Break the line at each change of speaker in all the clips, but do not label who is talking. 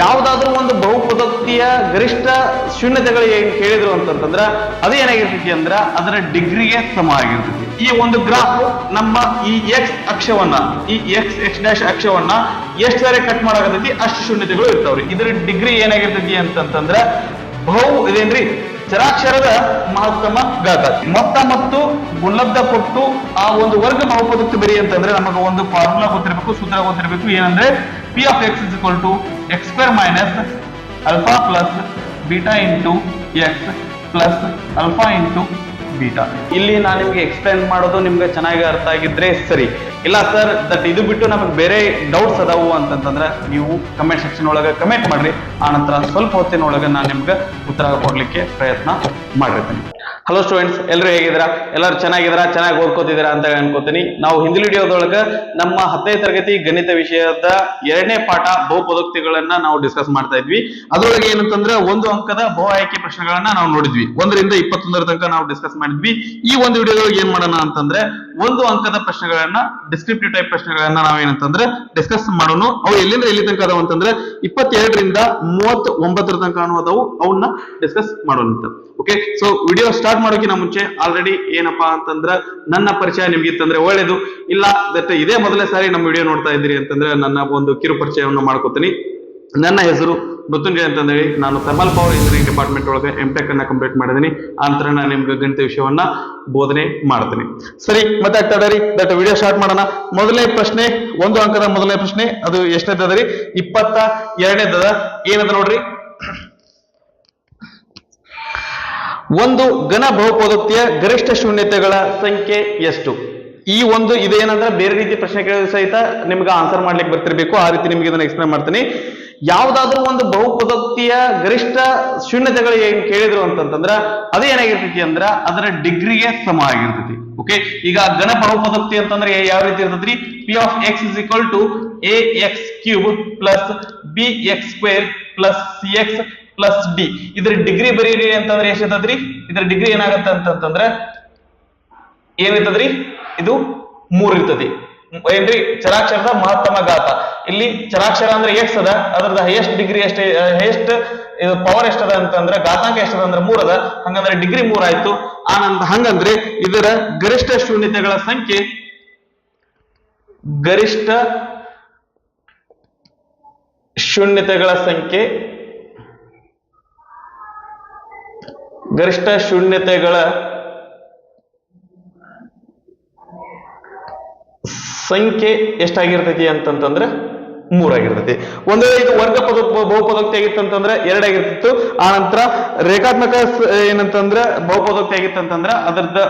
ಯಾವ್ದಾದ್ರೂ ಒಂದು ಬಹುಪದೋಕ್ತಿಯ ಗರಿಷ್ಠ ಶೂನ್ಯತೆಗಳು ಏನ್ ಕೇಳಿದ್ರು ಅಂತಂತಂದ್ರ ಅದು ಏನಾಗಿರ್ತೈತಿ ಅಂದ್ರ ಅದರ ಡಿಗ್ರಿಗೆ ಸಮ ಆಗಿರ್ತೈತಿ. ಈ ಒಂದು ಗ್ರಾಫ್ ನಮ್ಮ ಈ ಎಕ್ಸ್ ಅಕ್ಷವನ್ನ, ಈ ಎಕ್ಸ್ ಎಕ್ಸ್ ಡ್ಯಾಶ್ ಅಕ್ಷವನ್ನ ಎಷ್ಟು ಸಾರಿ ಕಟ್ ಮಾಡಾಕತೈತಿ ಅಷ್ಟು ಶೂನ್ಯತೆಗಳು ಇರ್ತಾವ್ರಿ. ಇದ್ರ ಡಿಗ್ರಿ ಏನಾಗಿರ್ತೈತಿ ಅಂತಂತಂದ್ರ ಬಹು ಇದೇನ್ರಿ? ಚರಾಕ್ಷರದ ಮಹತ್ತಮ ಗಾತ ಮೊತ್ತ ಮತ್ತು ಗುಣಲಬ್ಧ ಕೊಟ್ಟು ಆ ಒಂದು ವರ್ಗ ಬಹುಪದಕ್ಕೆ ಬರಿ ಅಂತಂದ್ರೆ ನಮಗೆ ಒಂದು ಫಾರ್ಮುಲಾ ಗೊತ್ತಿರಬೇಕು ಸೂತ್ರ ಗೊತ್ತಿರಬೇಕು ಏನಂದ್ರೆ P of x is equal to x square minus alpha plus beta into x plus alpha into beta ಇಲ್ಲಿ ನಾನು ನಿಮ್ಗೆ ಎಕ್ಸ್ಪ್ಲೈನ್ ಮಾಡೋದು ನಿಮ್ಗೆ ಚೆನ್ನಾಗಿ ಅರ್ಥ ಆಗಿದ್ರೆ ಸರಿ. ಇಲ್ಲ ಸರ್ ದಟ್ ಇದು ಬಿಟ್ಟು ನಮಗೆ ಬೇರೆ ಡೌಟ್ಸ್ ಅದಾವು ಅಂತಂತಂದ್ರೆ ನೀವು ಕಮೆಂಟ್ ಸೆಕ್ಷನ್ ಒಳಗೆ ಕಮೆಂಟ್ ಮಾಡ್ರಿ. ಆನಂತರ ಸ್ವಲ್ಪ ಹೊತ್ತಿನ ಹೊತ್ತಿನೊಳಗೆ ನಾನು ನಿಮ್ಗೆ ಉತ್ತರ ಕೊಡ್ಲಿಕ್ಕೆ ಪ್ರಯತ್ನ ಮಾಡಿರ್ತೀನಿ ಹಲೋ ಸ್ಟೂಡೆಂಟ್ಸ್ ಎಲ್ಲರೂ ಹೇಗಿದ್ದೀರಾ? ಎಲ್ಲರೂ ಚೆನ್ನಾಗಿದ್ದೀರಾ? ಚೆನ್ನಾಗಿ ಓದ್ಕೋತಿದ್ದೀರಾ ಅಂತ ಅನ್ಕೋತೀನಿ. ನಾವು ಹಿಂದಿನ ವಿಡಿಯೋದೊಳಗೆ ನಮ್ಮ ಹತ್ತನೇ ತರಗತಿ ಗಣಿತ ವಿಷಯದ ಎರಡನೇ ಪಾಠ ಬಹುಪದೋಕ್ತಿಗಳನ್ನ ನಾವು ಡಿಸ್ಕಸ್ ಮಾಡ್ತಾ ಇದ್ವಿ. ಅದರೊಳಗೆ ಏನಂತಂದ್ರೆ ಒಂದು ಅಂಕದ ಬಹು ಆಯ್ಕೆ ಪ್ರಶ್ನೆಗಳನ್ನ ನಾವು ನೋಡಿದ್ವಿ. ಒಂದರಿಂದ ಇಪ್ಪತ್ತೊಂದರ ತನಕ ನಾವು ಡಿಸ್ಕಸ್ ಮಾಡಿದ್ವಿ. ಈ ಒಂದು ವಿಡಿಯೋದೊಳಗೆ ಏನ್ ಮಾಡೋಣ ಅಂತಂದ್ರೆ ಒಂದು ಅಂಕದ ಪ್ರಶ್ನೆಗಳನ್ನ ಡಿಸ್ಕ್ರಿಪ್ಟಿವ್ ಟೈಪ್ ಪ್ರಶ್ನೆಗಳನ್ನ ನಾವು ಏನಂತಂದ್ರೆ ಡಿಸ್ಕಸ್ ಮಾಡೋಣ. ಅವು ಎಲ್ಲಿಂದ ಎಲ್ಲಿ ತನಕ ಅದಾವ ಅಂತಂದ್ರೆ ಇಪ್ಪತ್ತೆರಡರಿಂದ ಮೂವತ್ತ ಒಂಬತ್ತರ ತನಕ ಅನ್ನೋದವು ಅವನ್ನ ಡಿಸ್ಕಸ್ ಮಾಡೋಣ ಓಕೆ ಸೊ ವಿಡಿಯೋ ಸ್ಟಾರ್ಟ್ ಮಾಡೋಕಿನ ಮುಂಚೆ ಆಲ್ರೆಡಿ ಏನಪ್ಪಾ ಅಂತಂದ್ರ ನನ್ನ ಪರಿಚಯ ನಿಮ್ಗೆ ಇತ್ತಂದ್ರೆ ಒಳ್ಳೇದು. ಇಲ್ಲ ದಟ್ ಇದೇ ಮೊದಲನೇ ಸಾರಿ ನಮ್ಮ ವಿಡಿಯೋ ನೋಡ್ತಾ ಇದ್ದೀರಿ ಅಂತಂದ್ರೆ ನನ್ನ ಒಂದು ಕಿರು ಪರಿಚಯವನ್ನು ಮಾಡ್ಕೋತೀನಿ. ನನ್ನ ಹೆಸರು ಮೃತ್ಯುಂಜಯ ಅಂತ ಹೇಳಿ ನಾನು ಥರ್ಮಲ್ ಪವರ್ ಇಂಜಿನಿಯರಿಂಗ್ ಡಿಪಾರ್ಟ್ಮೆಂಟ್ ಒಳಗೆ ಎಂ ಟೆಕ್ ಅನ್ನ ಕಂಪ್ಲೀಟ್ ಮಾಡಿದೀನಿ. ಆನಂತರ ನಂತರ ನಾನು ನಿಮ್ಗೆ ಗಣಿತ ವಿಷಯವನ್ನ ಬೋಧನೆ ಮಾಡ್ತೀನಿ. ಸರಿ, ಮತ್ತೆ ಆಗ್ತದರಿ ದಟ್ ವಿಡಿಯೋ ಸ್ಟಾರ್ಟ್ ಮಾಡೋಣ. ಮೊದಲನೇ ಪ್ರಶ್ನೆ, ಒಂದು ಅಂಕದ ಮೊದಲನೇ ಪ್ರಶ್ನೆ, ಅದು ಎಷ್ಟನೇದದ ರೀ? ಇಪ್ಪತ್ತ ಎರಡನೇದದ. ಏನದ ನೋಡ್ರಿ? ಒಂದು ಘನ ಬಹುಪದೋಕ್ತಿಯ ಗರಿಷ್ಠ ಶೂನ್ಯತೆಗಳ ಸಂಖ್ಯೆ ಎಷ್ಟು? ಈ ಒಂದು ಇದೇನಂದ್ರೆ ಬೇರೆ ರೀತಿ ಪ್ರಶ್ನೆ ಕೇಳಿದ್ರು ಸಹಿತ ನಿಮ್ಗೆ ಆನ್ಸರ್ ಮಾಡ್ಲಿಕ್ಕೆ ಬರ್ತಿರ್ಬೇಕು. ಆ ರೀತಿ ನಿಮ್ಗೆ ಇದನ್ನ ಎಕ್ಸ್ಪ್ಲೇನ್ ಮಾಡ್ತೀನಿ. ಯಾವ್ದಾದ್ರೂ ಒಂದು ಬಹುಪದೋಕ್ತಿಯ ಗರಿಷ್ಠ ಶೂನ್ಯತೆಗಳು ಏನ್ ಕೇಳಿದ್ರು ಅಂತಂತಂದ್ರ ಅದು ಏನಾಗಿರ್ತೈತಿ ಅಂದ್ರ ಅದರ ಡಿಗ್ರಿಗೆ ಸಮ ಆಗಿರ್ತೈತಿ. ಓಕೆ ಈಗ ಘನ ಬಹುಪದೋಕ್ತಿ ಅಂತಂದ್ರೆ ಯಾವ ರೀತಿ ಇರ್ತೈತಿ P of x is equal to a x cube plus b x square plus c x plus b ಇದ್ರ ಡಿಗ್ರಿ ಬರೀರಿ ಅಂತಂದ್ರೆ ಎಷ್ಟು ಇರ್ತದ್ರಿ ಇದ್ರ ಡಿಗ್ರಿ ಏನಾಗತ್ತ ಅಂತಂತಂದ್ರೆ ಏನಿರ್ತದ್ರಿ? ಇದು ಮೂರ್ ಇರ್ತದೆ ಏನ್ರಿ? ಚರಾಕ್ಷರದ ಮಹತ್ತಮ ಘಾತ. ಇಲ್ಲಿ ಚರಾಕ್ಷರ ಅಂದ್ರೆ ಎಕ್ಸ್ ಅದ ಅದ್ರದ ಹೈಯೆಸ್ಟ್ ಡಿಗ್ರಿ ಎಷ್ಟೇ ಹೈಯೆಸ್ಟ್ ಇದು ಪವರ್ ಎಷ್ಟದ ಅಂತಂದ್ರೆ ಘಾತಾಂಕ ಎಷ್ಟದ ಅಂದ್ರೆ ಅದ. ಹಂಗಂದ್ರೆ ಡಿಗ್ರಿ ಮೂರ್ ಆಯ್ತು. ಆನಂದ ಹಂಗಂದ್ರೆ ಇದರ ಗರಿಷ್ಠ ಶೂನ್ಯತೆಗಳ ಸಂಖ್ಯೆ ಗರಿಷ್ಠ ಶೂನ್ಯತೆಗಳ ಸಂಖ್ಯೆ ಗರಿಷ್ಠ ಶೂನ್ಯತೆಗಳ ಸಂಖ್ಯೆ ಎಷ್ಟಾಗಿರ್ತೈತಿ ಅಂತಂತಂದ್ರೆ ಮೂರಾಗಿರ್ತೈತಿ. ಒಂದು ಇದು ವರ್ಗ ಪದ ಬಹುಪದೋಕ್ತಿ ಆಗಿತ್ತಂತಂದ್ರೆ ಎರಡಾಗಿರ್ತಿತ್ತು. ಆ ನಂತರ ರೇಖಾತ್ಮಕ ಏನಂತಂದ್ರೆ ಬಹುಪದೋಕ್ತಿ ಆಗಿತ್ತಂತಂದ್ರೆ ಅದರದ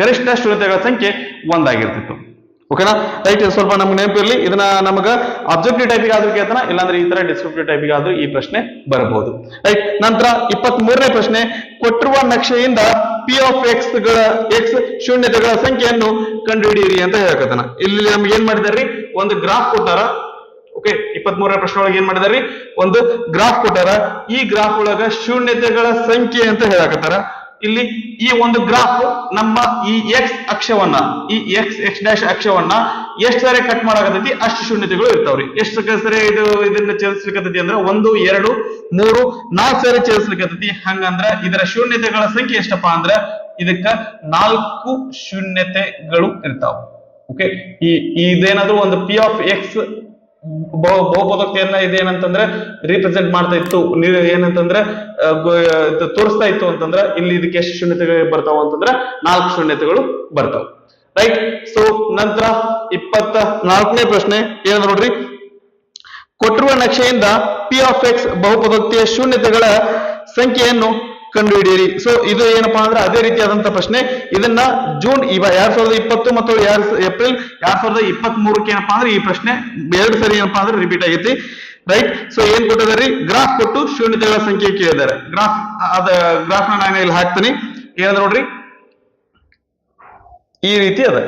ಗರಿಷ್ಠ ಶೂನ್ಯತೆಗಳ ಸಂಖ್ಯೆ ಒಂದಾಗಿರ್ತಿತ್ತು. ಓಕೆನಾ ರೈಟ್ ಸ್ವಲ್ಪ ನಮ್ಗೆ ನೆನಪಿರಲಿ ಇದನ್ನ ನಮಗ ಅಬ್ಜೆಕ್ಟಿವ್ ಟೈಪಿಗೆ ಆದ್ರೂ ಕೇಳ್ತಾನ, ಇಲ್ಲಾಂದ್ರೆ ಈ ತರ ಡಿಸ್ಕ್ರಿಪ್ಟಿವ್ ಟೈಪಿಗೆ ಆದ್ರೂ ಈ ಪ್ರಶ್ನೆ ಬರಬಹುದು. ರೈಟ್ ನಂತರ ಇಪ್ಪತ್ತ್ ಮೂರನೇ ಪ್ರಶ್ನೆ, ಕೊಟ್ಟಿರುವ ನಕ್ಷೆಯಿಂದ ಪಿ ಆಫ್ ಎಕ್ಸ್ಗಳ ಎಕ್ಸ್ ಶೂನ್ಯತೆಗಳ ಸಂಖ್ಯೆಯನ್ನು ಕಂಡುಹಿಡಿಯಿರಿ ಅಂತ ಹೇಳ್ಕತಾನ. ಇಲ್ಲಿ ನಮ್ಗೆ ಏನ್ ಮಾಡಿದಾರ್ರಿ? ಒಂದು ಗ್ರಾಫ್ ಕೊಟ್ಟಾರ. ಓಕೆ ಇಪ್ಪತ್ತ್ ಮೂರನೇ ಪ್ರಶ್ನೆ ಒಳಗೆ ಏನ್ ಮಾಡಿದಾರ್ರಿ? ಒಂದು ಗ್ರಾಫ್ ಕೊಟ್ಟಾರ. ಈ ಗ್ರಾಫ್ ಒಳಗ ಶೂನ್ಯತೆಗಳ ಸಂಖ್ಯೆ ಅಂತ ಹೇಳಕತ್ತಾರ ಇಲ್ಲಿ ಈ ಒಂದು ಗ್ರಾಫ್ ನಮ್ಮ ಈ ಎಕ್ಸ್ ಅಕ್ಷವನ್ನ, ಈ ಎಕ್ಸ್ ಎಕ್ಸ್ ಡ್ಯಾಶ್ ಅಕ್ಷವನ್ನ ಎಷ್ಟು ಸರಿ ಕಟ್ ಮಾಡಾಕತೈತಿ ಅಷ್ಟು ಶೂನ್ಯತೆಗಳು ಇರ್ತಾವ್ರಿ. ಎಷ್ಟು ಸರಿ ಇದು ಇದನ್ನ ಚಲಿಸ್ಲಿಕ್ಕತೈತಿ ಅಂದ್ರೆ ಒಂದು, ಎರಡು, ಮೂರು, ನಾಲ್ಕು ಸರಿ ಚಲಿಸ್ಲಿಕ್ಕತೈತಿ ಹಂಗಂದ್ರ ಇದರ ಶೂನ್ಯತೆಗಳ ಸಂಖ್ಯೆ ಎಷ್ಟಪ್ಪ ಅಂದ್ರ ಇದಕ್ಕ ನಾಲ್ಕು ಶೂನ್ಯತೆಗಳು ಇರ್ತಾವ. ಓಕೆ ಈ, ಇದೇನಾದ್ರು ಒಂದು ಪಿ ಆಫ್ ಎಕ್ಸ್ ಬಹುಪದೋಕ್ತಿಯನ್ನ ಇದೇನಂತಂದ್ರೆ ರೀಪ್ರೆಸೆಂಟ್ ಮಾಡ್ತಾ ಇತ್ತು. ಏನಂತಂದ್ರೆ ತೋರಿಸ್ತಾ ಇತ್ತು ಅಂತಂದ್ರೆ ಇಲ್ಲಿ ಇದಕ್ಕೆ ಎಷ್ಟು ಶೂನ್ಯತೆಗಳು ಬರ್ತಾವ ಅಂತಂದ್ರೆ ನಾಲ್ಕು ಶೂನ್ಯತೆಗಳು ಬರ್ತಾವ. ರೈಟ್ ಸೊ ನಂತರ ಇಪ್ಪತ್ತ ನಾಲ್ಕನೇ ಪ್ರಶ್ನೆ ಏನಂದ್ರೆ ನೋಡ್ರಿ? ಕೊಟ್ಟಿರುವ ನಕ್ಷೆಯಿಂದ ಪಿ ಆಫ್ ಎಕ್ಸ್ ಬಹುಪದೋಕ್ತಿಯ ಶೂನ್ಯತೆಗಳ ಸಂಖ್ಯೆಯನ್ನು ಕಂಡುಹಿಡಿಯಿರಿ ಸೊ ಇದು ಏನಪ್ಪಾ ಅಂದ್ರೆ ಅದೇ ರೀತಿಯಾದಂತ ಪ್ರಶ್ನೆ. ಇದನ್ನ ಜೂನ್ ಇವ ಎರಡ್ ಸಾವಿರದ ಇಪ್ಪತ್ತು ಮತ್ತು ಎರಡ್ ಏಪ್ರಿಲ್ ಎರಡ್ ಸಾವಿರದ ಇಪ್ಪತ್ತ್ ಮೂರಕ್ಕೆ ಏನಪ್ಪಾ ಅಂದ್ರೆ ಈ ಪ್ರಶ್ನೆ ಎರಡು ಸರಿ ಏನಪ್ಪಾ ಅಂದ್ರೆ ರಿಪೀಟ್ ಆಗೈತಿ. ರೈಟ್ ಸೊ ಏನ್ ಕೊಟ್ಟಿದ್ದಾರೆ? ಗ್ರಾಫ್ ಕೊಟ್ಟು ಶೂನ್ಯತೆಗಳ ಸಂಖ್ಯೆ ಕೇಳಿದ್ದಾರೆ. ಗ್ರಾಫ್, ಅದ, ಗ್ರಾಫ್ ನಾನು ಇಲ್ಲಿ ಹಾಕ್ತೀನಿ. ಏನಂದ್ರೆ ನೋಡ್ರಿ? ಈ ರೀತಿ ಅದ.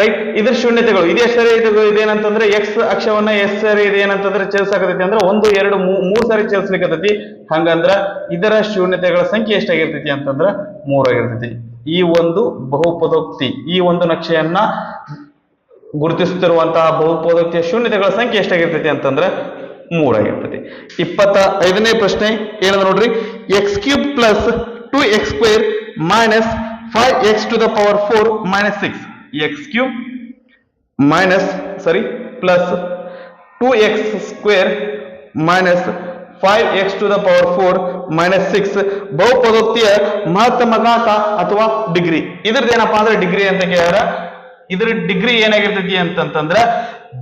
ರೈಟ್ ಇದ್ರ ಶೂನ್ಯತೆಗಳು. ಇದೆ ಸರಿ ಇದು ಇದೇನಂತಂದ್ರೆ ಎಕ್ಸ್ ಅಕ್ಷವನ್ನ ಎಸ್ ಸರಿ ಇದೇನಂತಂದ್ರೆ ಚಲಿಸಾಕತೈತಿ ಅಂದ್ರೆ ಒಂದು, ಎರಡು ಮೂರ್ ಸಾರಿ ಚಲಿಸ್ಲಿಕ್ಕತೈತಿ. ಹಂಗಂದ್ರ ಇದರ ಶೂನ್ಯತೆಗಳ ಸಂಖ್ಯೆ ಎಷ್ಟಾಗಿರ್ತೈತಿ ಅಂತಂದ್ರ ಮೂರಾಗಿರ್ತೈತಿ ಈ ಒಂದು ಬಹುಪದೋಕ್ತಿ, ಈ ಒಂದು ನಕ್ಷೆಯನ್ನ ಗುರುತಿಸುತ್ತಿರುವಂತಹ ಬಹುಪದೋಕ್ತಿಯ ಶೂನ್ಯತೆಗಳ ಸಂಖ್ಯೆ ಎಷ್ಟಾಗಿರ್ತೈತಿ ಅಂತಂದ್ರೆ ಮೂರಾಗಿರ್ತೈತಿ ಇಪ್ಪತ್ತ ಐದನೇ ಪ್ರಶ್ನೆ, ಏನದ ನೋಡ್ರಿ? X cube plus two x square minus five x to the power four minus six x cube minus sorry plus two x square minus five x to the power four minus six ಬಹುಪದೋಕ್ತಿಯ ಮಹತ್ತಮ ಘಾತ ಅಥವಾ degree ಇದ್ರದ್ದು ಏನಪ್ಪಾ ಅಂದ್ರೆ degree ಅಂತ ಕೇಳಿದ್ರ ಇದ್ರ degree ಏನಾಗಿರ್ತೈತಿ ಅಂತಂತಂದ್ರ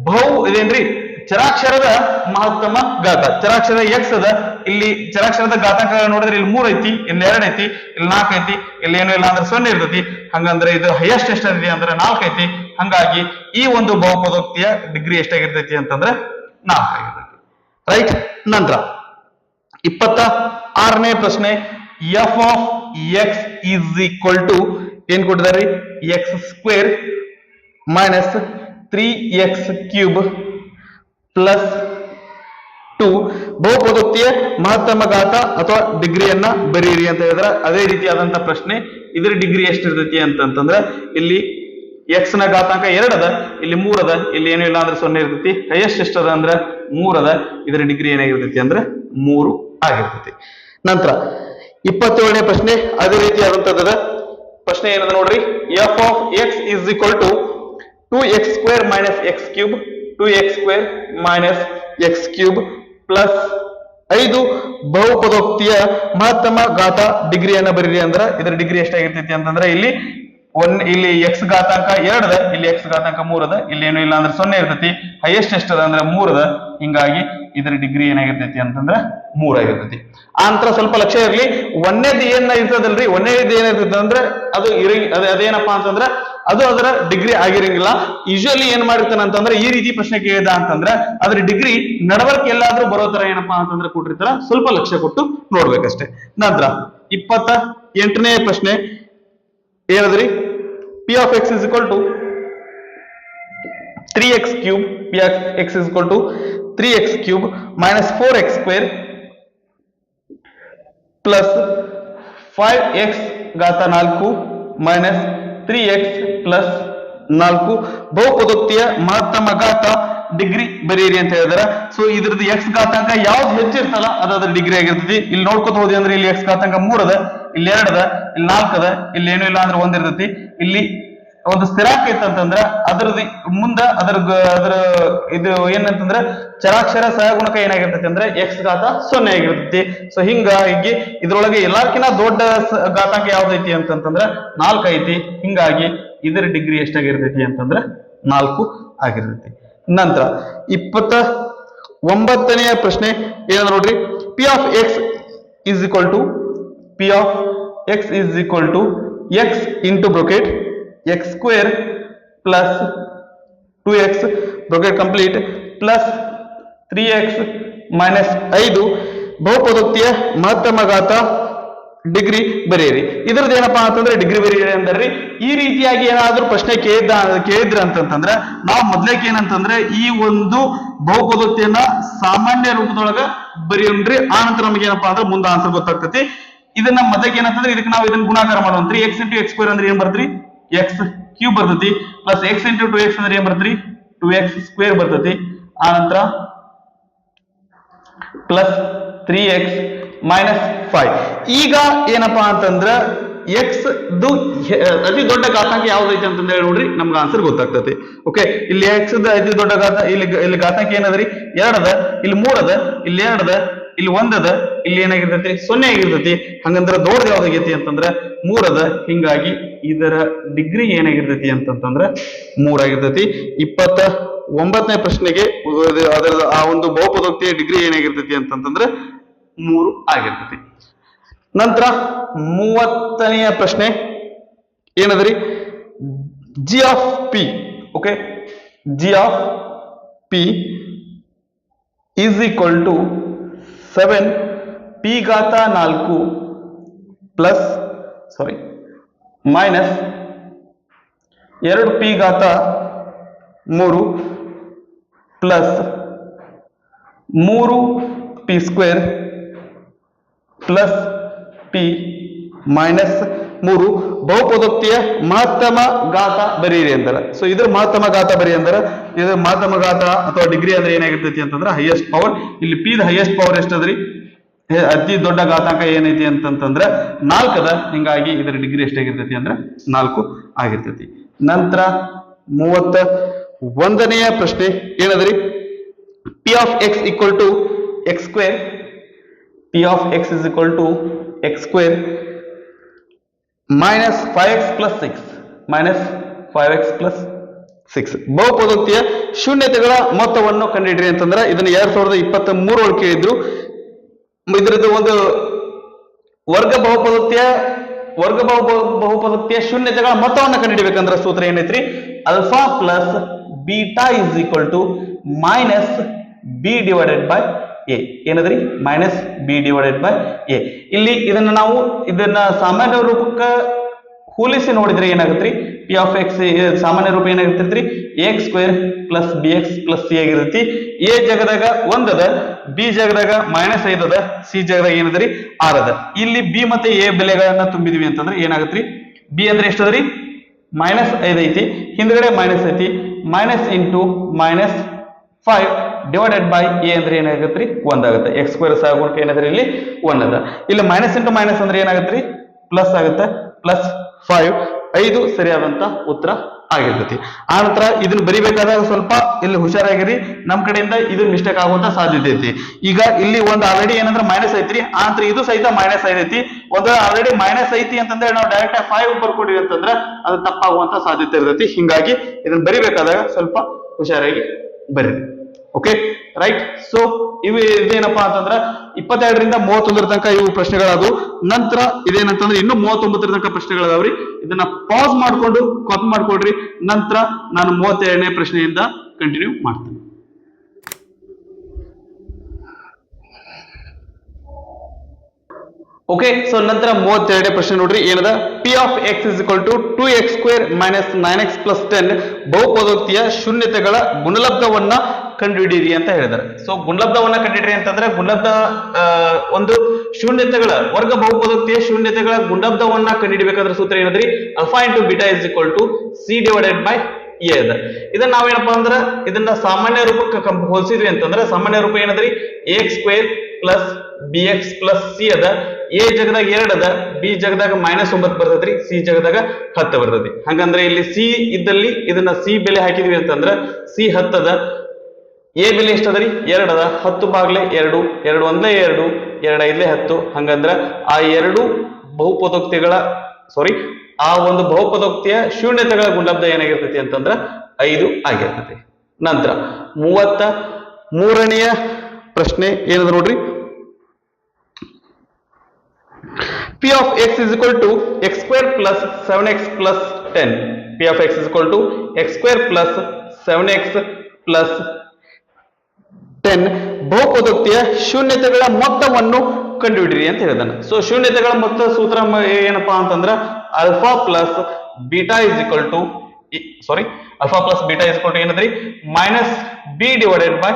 ಬಹು, ಇದೇನ್ರಿ? ಚರಾಕ್ಷರದ ಮಹತ್ತಮ ಗಾತ ಚರಾಕ್ಷರ ಎಕ್ಸ್ ಅದ. ಇಲ್ಲಿ ಚರಾಕ್ಷರದ ಗಾತಾಂಕ ನೋಡಿದ್ರೆ ಇಲ್ಲಿ ಮೂರ್ ಐತಿ, ಇಲ್ಲಿ ಎರಡ್ ಐತಿ, ಇಲ್ಲಿ ನಾಲ್ಕು ಐತಿ, ಇಲ್ಲಿ ಏನು ಇಲ್ಲ ಅಂದ್ರೆ ಸೊನ್ನೆ ಇರ್ತೈತಿ. ಹಂಗಂದ್ರೆ ಇದು ಹೈಯೆಸ್ಟ್ ಎಷ್ಟಿದೆ ಅಂದ್ರೆ ನಾಲ್ಕು ಐತಿ. ಹಂಗಾಗಿ ಈ ಒಂದು ಬಹುಪದೋಕ್ತಿಯ ಡಿಗ್ರಿ ಎಷ್ಟಾಗಿರ್ತೈತಿ ಅಂತಂದ್ರೆ ನಾಲ್ಕು ಆಗಿರ್ತೈತಿ. ರೈಟ್ ನಂತರ ಇಪ್ಪತ್ತ ಆರನೇ ಪ್ರಶ್ನೆ f of x is equal to ಏನ್ ಕೊಟ್ಟಿದ್ದಾರೆ? X square minus three x cube plus two ಬಹುಪದೋಕ್ತಿಯ ಮಹತ್ತಮ ಘಾತ ಅಥವಾ ಡಿಗ್ರಿಯನ್ನ ಬರೀರಿ ಅಂತ ಹೇಳಿದ್ರೆ ಅದೇ ರೀತಿಯಾದಂತ ಪ್ರಶ್ನೆ. ಇದ್ರ ಡಿಗ್ರಿ ಎಷ್ಟಿರ್ತೈತಿ ಅಂತಂತಂದ್ರೆ ಇಲ್ಲಿ ಎಕ್ಸ್ನ ಘಾತಾಂಕ ಎರಡದ ಇಲ್ಲಿ ಮೂರದ ಇಲ್ಲಿ ಏನು ಇಲ್ಲ ಅಂದ್ರೆ ಸೊನ್ನೆ ಇರ್ತೈತಿ. ಹೈಯೆಸ್ಟ್ ಎಷ್ಟದ ಅಂದ್ರೆ ಮೂರದ ಇದರ ಡಿಗ್ರಿ ಏನಾಗಿರ್ತೈತಿ ಅಂದ್ರೆ ಮೂರು ಆಗಿರ್ತೈತಿ. ನಂತರ ಇಪ್ಪತ್ತೇಳನೇ ಪ್ರಶ್ನೆ, ಅದೇ ರೀತಿಯಾದಂತದ ಪ್ರಶ್ನೆ ಏನದ ನೋಡ್ರಿ? F of x is equal to two x square minus x cube two x square minus x cube plus ಐದು ಬಹುಪದೋಕ್ತಿಯ ಮಹತ್ತಮ ಘಾತ ಡಿಗ್ರಿಯನ್ನ ಬರೀರಿ ಅಂದ್ರ ಇದರ ಡಿಗ್ರಿ ಎಷ್ಟಾಗಿರ್ತೈತಿ ಅಂತಂದ್ರೆ ಇಲ್ಲಿ ಒನ್ ಇಲ್ಲಿ ಎಕ್ಸ್ ಘಾತಾಂಕ ಎರಡದ, ಇಲ್ಲಿ ಎಕ್ಸ್ ಘಾತಾಂಕ ಮೂರದ, ಇಲ್ಲಿ ಏನು ಇಲ್ಲ ಅಂದ್ರೆ ಸೊನ್ನೆ ಇರ್ತೈತಿ. ಹೈಯೆಸ್ಟ್ ಎಷ್ಟದ ಅಂದ್ರೆ ಮೂರದ. ಹಿಂಗಾಗಿ ಇದರ ಡಿಗ್ರಿ ಏನಾಗಿರ್ತೈತಿ ಅಂತಂದ್ರೆ ಮೂರಾಗಿರ್ತೈತಿ ಆ ನಂತರ ಸ್ವಲ್ಪ ಲಕ್ಷ್ಯ ಇರಲಿ. ಒಂದೇದ್ ಏನ ಇರ್ತದಲ್ರಿ? ಒಂದೇದ್ ಏನಿರ್ತೈತಿ ಅಂದ್ರೆ ಅದು ಇರಿ ಅದ ಅದೇನಪ್ಪಾ ಅಂತಂದ್ರೆ ಅದು ಅದರ ಡಿಗ್ರಿ ಆಗಿರಂಗಿಲ್ಲ. ಯೂಶಲಿ ಏನ್ ಮಾಡಿರ್ತಾನೆ ಅಂತಂದ್ರೆ ಈ ರೀತಿ ಪ್ರಶ್ನೆ ಕೇಳಿದ ಅಂತಂದ್ರೆ ಅದ್ರ ಡಿಗ್ರಿ ನಡವರ್ಕ್ ಎಲ್ಲಾದ್ರೂ ಬರೋ ತರ ಏನಪ್ಪಾ ಅಂತಂದ್ರೆ ಕೊಟ್ಟಿರ್ತಾರ. ಸ್ವಲ್ಪ ಲಕ್ಷ್ಯ ಕೊಟ್ಟು ನೋಡ್ಬೇಕಷ್ಟೇ. ನಂತರ ಇಪ್ಪತ್ತ ಎಂಟನೇ ಪ್ರಶ್ನೆ. ಏನದ್ರಿ? P of x is equal to three x cube p of x is equal to three x cube minus four x square plus five x ಗಾತ ನಾಲ್ಕು ಮೈನಸ್ ತ್ರೀ ಎಕ್ಸ್ ಪ್ಲಸ್ ನಾಲ್ಕು ಬಹುಪದೋಕ್ತಿಯ ಮಹತ್ತಮ ಘಾತ ಡಿಗ್ರಿ ಬರೀರಿ ಅಂತ ಹೇಳಿದಾರೆ. ಸೊ ಇದ್ರದ್ದು X ಘಾತಾಂಕ ಯಾವ್ದು ಹೆಚ್ಚಿರ್ತಲ್ಲ ಅದು ಅದ್ರ ಡಿಗ್ರಿ ಆಗಿರ್ತೈತಿ ಇಲ್ಲಿ ನೋಡ್ಕೊತ ಹೋದಿ ಅಂದ್ರೆ ಇಲ್ಲಿ ಎಕ್ಸ್ ಘಾತಾಂಕ ಮೂರದ, ಇಲ್ಲಿ ಎರಡದ, ಇಲ್ಲಿ ನಾಲ್ಕದ, ಇಲ್ಲಿ ಏನು ಇಲ್ಲ ಅಂದ್ರೆ ಒಂದಿರ್ತೈತಿ ಇಲ್ಲಿ ಒಂದು ಸ್ಥಿರಾಂಕ ಇತ್ತಂತಂದ್ರ ಅದ್ರದ್ದು ಮುಂದ ಅದ್ರ ಅದ್ರ ಇದು ಏನಂತಂದ್ರ ಚರಾಕ್ಷರ ಸಹಗುಣಕ ಏನಾಗಿರ್ತೈತಿ ಅಂದ್ರೆ ಎಕ್ಸ್ ಘಾತ ಸೊನ್ನೆ ಆಗಿರ್ತೈತಿ. ಸೊ ಹಿಂಗಾಗಿ ಇದ್ರೊಳಗೆ ಎಲ್ಲಾರ್ಕಿನ್ನ ದೊಡ್ಡ ಘಾತಾಂಕ ಯಾವ್ದೈತಿ ಅಂತಂತಂದ್ರ ನಾಲ್ಕು ಐತಿ. ಹಿಂಗಾಗಿ ಇದರ ಡಿಗ್ರಿ ಎಷ್ಟಾಗಿರ್ತೈತಿ ಅಂತಂದ್ರ ನಾಲ್ಕು ಆಗಿರ್ತೈತಿ. ನಂತರ ಇಪ್ಪತ್ತ ಒಂಬತ್ತನೆಯ ಪ್ರಶ್ನೆ ಏನಂದ್ರೆ ನೋಡ್ರಿ? P of x is equal to p of x is equal to x into bracket x square two x bracket complete plus three x minus ಐದು ಬಹುಪದೋಕ್ತಿಯ ಮಹತ್ತಮ ಘಾತ ಡಿಗ್ರಿ ಬರೆಯಿರಿ. ಇದ್ರದ್ದು ಏನಪ್ಪಾ ಅಂತಂದ್ರೆ ಡಿಗ್ರಿ ಬರೆಯಿರಿ ಅಂದ್ರೆ. ಈ ರೀತಿಯಾಗಿ ಏನಾದ್ರೂ ಪ್ರಶ್ನೆ ಕೇಳಿದ, ಕೇಳಿದ್ರ ಅಂತಂತಂದ್ರೆ, ನಾವು ಮೊದ್ಲೇಕ್ ಏನಂತಂದ್ರೆ ಈ ಒಂದು ಬಹುಪದೋಕ್ತಿಯನ್ನ ಸಾಮಾನ್ಯ ರೂಪದೊಳಗ ಬರೆಯೋಣ್ರಿ. ಆ ನಂತರ ನಮಗೆ ಅಂದ್ರೆ ಮುಂದೆ ಆನ್ಸರ್ ಗೊತ್ತಾಗ್ತೈತಿ. ಇದನ್ನ ಮೊದಲಿಗೆ ಏನಂತಂದ್ರೆ ಇದಕ್ಕೆ ನಾವು ಇದನ್ನ ಗುಣಾಕಾರ ಮಾಡುವಂತ್ರಿ ಎಕ್ಸ್ ಇಂಟು ಎಕ್ಸ್ ಸ್ಕ್ವೇರ್ ಅಂದ್ರೆ ಏನ್ ಬರ್ತ್ರಿ ಎಕ್ಸ್ ಕ್ಯೂಬ್ ಬರ್ತೈತಿ plus x into two x ಅಂದ್ರೆ ಏನ್ ಬರ್ತೀರಿ ಟು ಎಕ್ಸ್ ಸ್ಕ್ವೇರ್ ಬರ್ತೈತಿ. ಆ ನಂತರ plus three x minus five ಈಗ ಏನಪ್ಪಾ ಅಂತಂದ್ರ ಎಕ್ಸ್ ದು ಅತಿ ದೊಡ್ಡ ಘಾತಾಂಕ ಯಾವ್ದೈತಿ ಅಂತಂದ್ರೆ ನೋಡ್ರಿ, ನಮ್ಗೆ ಆನ್ಸರ್ ಗೊತ್ತಾಗ್ತತಿ. ಓಕೆ ಇಲ್ಲಿ ಎಕ್ಸ್ ಅತಿ ದೊಡ್ಡ ಘಾತ ಇಲ್ಲಿ ಇಲ್ಲಿ ಘಾತಾಂಕ ಏನದ್ರಿ? ಎರಡದ, ಇಲ್ಲಿ ಮೂರದ, ಇಲ್ಲಿ ಎರಡದ, ಇಲ್ಲಿ ಒಂದದ, ಇಲ್ಲಿ ಏನಾಗಿರ್ತೈತಿ? ಸೊನ್ನೆ ಆಗಿರ್ತೈತಿ. ಹಂಗಂದ್ರ ದೊಡ್ಡದು ಯಾವ್ದಾಗೈತಿ ಅಂತಂದ್ರ ಮೂರದ, ಹಿಂಗಾಗಿ ಇದರ ಡಿಗ್ರಿ ಏನಾಗಿರ್ತೈತಿ ಅಂತಂತಂದ್ರ ಮೂರಾಗಿರ್ತೈತಿ. ಇಪ್ಪತ್ತ ಒಂಬತ್ತನೇ ಪ್ರಶ್ನೆಗೆ ಅದರ ಆ ಒಂದು ಬಹುಪದೋಕ್ತಿಯ ಡಿಗ್ರಿ ಏನಾಗಿರ್ತೈತಿ ಅಂತಂತಂದ್ರೆ ಮೂರು ಆಗಿರ್ತೈತಿ. ನಂತರ ಮೂವತ್ತನೆಯ ಪ್ರಶ್ನೆ, ಏನದ್ರಿ? G of p okay g of p is equal to seven p ಘಾತ ನಾಲ್ಕು ಪ್ಲಸ್ ಸಾರಿ ಮೈನಸ್ ಎರಡು ಪಿ ಘಾತ ಮೂರು ಪ್ಲಸ್ ಮೂರು p square plus p minus ಮೂರು. ಬಹುಪದೋಕ್ತಿಯ ಮಹತ್ತಮ ಘಾತ ಬರೀರಿ ಅಂತಾರ. ಸೊ ಇದ್ರ ಮಹತ್ತಮ ಘಾತ ಬರಿ ಅಂದ್ರೆ ಇದ್ರ ಮಹತ್ತಮ ಘಾತ ಅಥವಾ ಡಿಗ್ರಿ ಅಂದ್ರೆ ಏನಾಗಿರ್ತೈತಿ ಅಂತಂದ್ರೆ ಹೈಯೆಸ್ಟ್ ಪವರ್ ಇಲ್ಲಿ ಪಿ ದ ಹೈಯೆಸ್ಟ್ ಪವರ್ ಎಷ್ಟದ್ರಿ ಅತಿ ದೊಡ್ಡ ಘಾತಾಂಕ ಏನೈತಿ ಅಂತಂತಂದ್ರೆ ನಾಲ್ಕದ, ಹಿಂಗಾಗಿ ಇದರ ಡಿಗ್ರಿ ಎಷ್ಟಾಗಿರ್ತೈತಿ ಅಂದ್ರೆ ನಾಲ್ಕು ಆಗಿರ್ತೈತಿ. ನಂತರ ಮೂವತ್ತ ಒಂದನೆಯ ಪ್ರಶ್ನೆ, ಏನದ್ರಿ? P of x equal to x square p of x is equal to x square minus five x plus six minus five x plus six ಬಹುಪದೋಕ್ತಿಯ ಶೂನ್ಯತೆಗಳ ಮೊತ್ತವನ್ನು ಕಂಡಿಡ್ರಿ ಅಂತಂದ್ರೆ ಇದನ್ನ ಎರಡ್ ಸಾವಿರದ ಇಪ್ಪತ್ತ ಮೂರೊಳಗೆ ಕೇಳಿದ್ರು ಇದ್ರದ್ದು ಒಂದು ವರ್ಗ ಬಹುಪದತ್ಯ ವರ್ಗ ಬಹು ಬಹುಪದತ್ಯ ಶೂನ್ಯತೆಗಳ ಮೊತ್ತವನ್ನು ಕಂಡುಹಿಡಿಬೇಕಂದ್ರೆ ಸೂತ್ರ ಏನೈತ್ರಿ? Alpha plus beta is equal to minus b divided by a. ಏನದ್ರಿ? Minus b divided by a. ಇಲ್ಲಿ ಇದನ್ನ ನಾವು ಇದನ್ನ ಸಾಮಾನ್ಯ ರೂಪಕ್ಕೆ ಹೋಲಿಸಿ ನೋಡಿದ್ರೆ ಏನಾಗುತ್ತೆ ಪಿ ಆಫ್ ಎಕ್ಸ್ ಸಾಮಾನ್ಯ ರೂಪ ಏನಾಗಿರ್ತೈತ್ರಿ? X square plus b x plus c ಆಗಿರ್ತೈತಿ ಎ ಜಗದಾಗ ಒಂದದ ಬಿ ಜಗದಾಗ ಮೈನಸ್ ಐದದ ಸಿ ಜಗದಾಗ ಆರ್ ಅದ. ಇಲ್ಲಿ ಬಿ ಮತ್ತೆ ಎ ಬೆಲೆಗಳನ್ನ ತುಂಬಿದ್ವಿ ಅಂತಂದ್ರೆ ಏನಾಗುತ್ತೆ ಬಿ ಅಂದ್ರೆ ಎಷ್ಟದ್ರಿ? ಮೈನಸ್ ಐದು ಐತಿ. ಹಿಂದ್ಗಡೆ ಮೈನಸ್ ಐತಿ. Minus into minus five divided by a ಅಂದ್ರೆ ರೀ ಒಂದಾಗುತ್ತೆ ಎಕ್ಸ್ ಸ್ಕ್ವೇರ್ ಸಹಗುಣಕ ಏನಾದ್ರೆ ಇಲ್ಲಿ? ಒಂದದ ಅದ. ಇಲ್ಲಿ ಮೈನಸ್ ಇಂಟು ಮೈನಸ್ ಅಂದ್ರೆ ಏನಾಗತ್ರಿ? ಪ್ಲಸ್ ಆಗುತ್ತೆ. ಪ್ಲಸ್ ಫೈವ್ ಐದು ಸರಿಯಾದಂತ ಉತ್ತರ ಆಗಿರ್ತೈತಿ. ಆ ನಂತರ ಇದನ್ನ ಬರಿಬೇಕಾದಾಗ ಸ್ವಲ್ಪ ಇಲ್ಲಿ ಹುಷಾರಾಗಿರಿ. ನಮ್ ಕಡೆಯಿಂದ ಇದು ಮಿಸ್ಟೇಕ್ ಆಗುವಂತ ಸಾಧ್ಯತೆ ಐತಿ. ಈಗ ಇಲ್ಲಿ ಒಂದು ಆಲ್ರೆಡಿ ಏನಂದ್ರೆ ಮೈನಸ್ ಐತ್ರಿ. ಆ ನಂತರ ಇದು ಸಹಿತ ಮೈನಸ್ ಐತಿ ಒಂದು ಆಲ್ರೆಡಿ ಮೈನಸ್ ಐತಿ ಅಂತಂದ್ರೆ ನಾವು ಡೈರೆಕ್ಟ್ ಫೈವ್ ಬರ್ಕೊಡಿ ಅಂತಂದ್ರೆ ಅದು ತಪ್ಪಾಗುವಂತ ಸಾಧ್ಯತೆ ಇರ್ತೈತಿ. ಹಿಂಗಾಗಿ ಇದನ್ನ ಬರಿಬೇಕಾದಾಗ ಸ್ವಲ್ಪ ಹುಷಾರಾಗಿ ಬರೀರಿ ಓಕೆ ರೈಟ್ ಸೊ ಇವು ಇದೇನಪ್ಪಾ ಅಂತಂದ್ರೆ ಇಪ್ಪತ್ತೆರಡರಿಂದ ಮೂವತ್ತೊಂದರ ತನಕ ಇವು ಪ್ರಶ್ನೆಗಳಾದವು. ನಂತರ ಇದೇನಂತಂದ್ರೆ ಇನ್ನು ಮೂವತ್ತೊಂಬತ್ತರ ತನಕ ಪ್ರಶ್ನೆಗಳಾದವ್ರಿ ಇದನ್ನ ಪಾಸ್ ಮಾಡ್ಕೊಂಡು ಕಾಪಿ ಮಾಡ್ಕೊಡ್ರಿ ನಂತರ ನಾನು ಮೂವತ್ತೆರಡನೇ ಪ್ರಶ್ನೆಯಿಂದ ಕಂಟಿನ್ಯೂ ಮಾಡ್ತೇನೆ. ಓಕೆ ಸೊ ನಂತರ ಮೂವತ್ತೆರಡನೇ ಪ್ರಶ್ನೆ ನೋಡ್ರಿ, ಏನದ? P of x is equal to two x square minus nine x plus ten ಬಹುಪದೋಕ್ತಿಯ ಶೂನ್ಯತೆಗಳ ಗುಣಲಬ್ಧವನ್ನ ಕಂಡುಹಿಡಿಯಿರಿ ಅಂತ ಹೇಳಿದ್ದಾರೆ. ಸೊ ಗುಣಲಬ್ಧವನ್ನ ಕಂಡುಹಿಡಿರಿ ಅಂತಂದ್ರೆ ಗುಣಲಬ್ಧ ಒಂದು ಶೂನ್ಯತೆಗಳ, ವರ್ಗ ಬಹುಪದೋಕ್ತಿಯ ಶೂನ್ಯತೆಗಳ ಗುಣಲಬ್ಧವನ್ನ ಕಂಡುಹಿಡಿಯಬೇಕಾದ್ರೆ ಸೂತ್ರ ಏನದ್ರಿ? Alpha into beta is equal to c divided by a ಅದ. ಇದನ್ನ ನಾವೇನಪ್ಪಾ ಅಂದ್ರೆ, ಇದನ್ನ ಸಾಮಾನ್ಯ ರೂಪಕ್ಕೆ ಹೋಲಿಸಿದ್ವಿ ಅಂತಂದ್ರೆ, ಸಾಮಾನ್ಯ ರೂಪ ಏನದ್ರಿ? X square plus b x plus c ಅದ ಎ ಜಗದಾಗ ಎರಡ್ ಅದ ಬಿ ಜಗದಾಗ ಮೈನಸ್ ಒಂಬತ್ತು ಬರ್ತೈತ್ರಿ ಸಿ ಜಗದಾಗ ಹತ್ತು ಬರ್ತೈತಿ. ಹಂಗಂದ್ರೆ ಇಲ್ಲಿ ಸಿ ಇದ್ದಲ್ಲಿ ಇದನ್ನ ಸಿ ಬೆಲೆ ಹಾಕಿದ್ವಿ ಅಂತಂದ್ರ ಸಿ ಹತ್ತದ ಎ ಬೆಲೆ ಎಷ್ಟದರಿ ಎರಡ್ ಅದ. ಹತ್ತು ಬಾಗ್ಲೆ ಎರಡು ಎರಡು ಒಂದ್ಲೆ ಎರಡು ಎರಡು ಐದ್ಲೆ ಹತ್ತು. ಹಂಗಂದ್ರ ಆ ಎರಡು ಬಹುಪದೋಕ್ತಿಗಳ ಸಾರಿ ಆ ಒಂದು ಬಹುಪದೋಕ್ತಿಯ ಶೂನ್ಯತೆಗಳ ಗುಣಲಬ್ಧ ಏನಾಗಿರ್ತೈತಿ ಅಂತಂದ್ರ ಐದು ಆಗಿರ್ತೈತಿ. ನಂತರ ಮೂವತ್ತ ಮೂರನೆಯ ಪ್ರಶ್ನೆ ಏನದ ನೋಡ್ರಿ? P of x is equal to x square plus 7x plus 10. P of x is equal to x square plus 7x plus 10 ಬಹುಪದೋಕ್ತಿಯ ಶೂನ್ಯತೆಗಳ ಮೊತ್ತವನ್ನು ಕಂಡುಹಿಡಿರಿ ಅಂತ ಹೇಳಿದಾನೆ ಸೊ ಶೂನ್ಯತೆಗಳ ಮೊತ್ತ ಸೂತ್ರ ಏನಪ್ಪ ಅಂತಂದ್ರೆ alpha plus beta is equal to sorry alpha plus beta is equal to ಏನದ್ರಿ? Minus b divided by